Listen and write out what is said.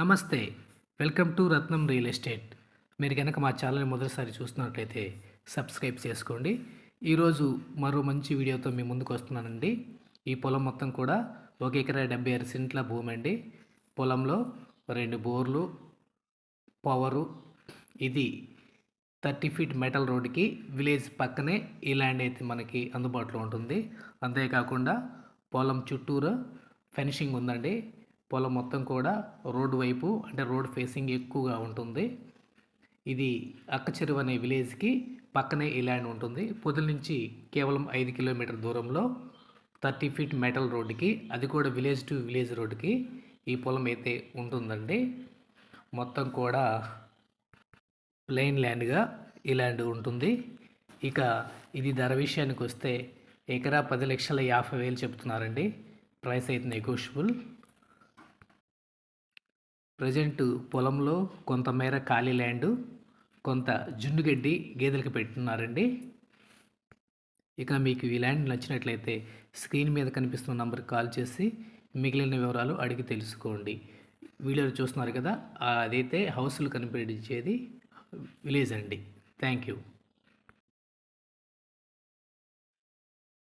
నమస్తే welcome to Ratnam real estate. మీరు కనుక మా ఛానల్ మొదటిసారి చూస్తున్నట్లయితే సబ్స్క్రైబ్ చేసుకోండి. ఈరోజు మరో మంచి వీడియోతో మీ ముందుకు వస్తున్నానండి. ఈ పొలం మొత్తం కూడా ఒక ఎకరా డెబ్బై ఆరు సెంట్ల భూమి అండి పొలంలో రెండు బోర్లు పవరు ఇది థర్టీ ఫీట్ మెటల్ రోడ్డుకి విలేజ్ పక్కనే ఈ ల్యాండ్ అయితే మనకి అందుబాటులో ఉంటుంది. అంతేకాకుండా పొలం చుట్టూరు ఫెన్సింగ్ ఉందండి. పొలం మొత్తం కూడా రోడ్డు వైపు అంటే రోడ్ ఫేసింగ్ ఎక్కువగా ఉంటుంది. ఇది అక్కచెరువు అనే విలేజ్కి పక్కనే ఈ ల్యాండ్ ఉంటుంది. పొదల నుంచి కేవలం ఐదు కిలోమీటర్ దూరంలో థర్టీ ఫీట్ మెటల్ రోడ్డుకి అది కూడా విలేజ్ టు విలేజ్ రోడ్డుకి ఈ పొలం అయితే ఉంటుందండి. మొత్తం కూడా ప్లెయిన్ ల్యాండ్గా ఈ ల్యాండ్ ఉంటుంది. ఇక ఇది ధర విషయానికి వస్తే ఎకరా పది లక్షల యాభై వేలు చెప్తున్నారండి. ప్రైస్ అయితే నెగోషియబుల్. ప్రజెంట్ పొలంలో కొంతమేర ఖాళీ ల్యాండ్ కొంత జున్నుగడ్డి గేదెలకు పెట్టున్నారండి ఇక మీకు ఈ ల్యాండ్ నచ్చినట్లయితే స్క్రీన్ మీద కనిపిస్తున్న నంబర్కి కాల్ చేసి మిగిలిన వివరాలు అడిగి తెలుసుకోండి. వీడియోలో చూస్తున్నారు కదా అదైతే హౌస్లు కనిపించేది విలేజ్ అండి. Thank you.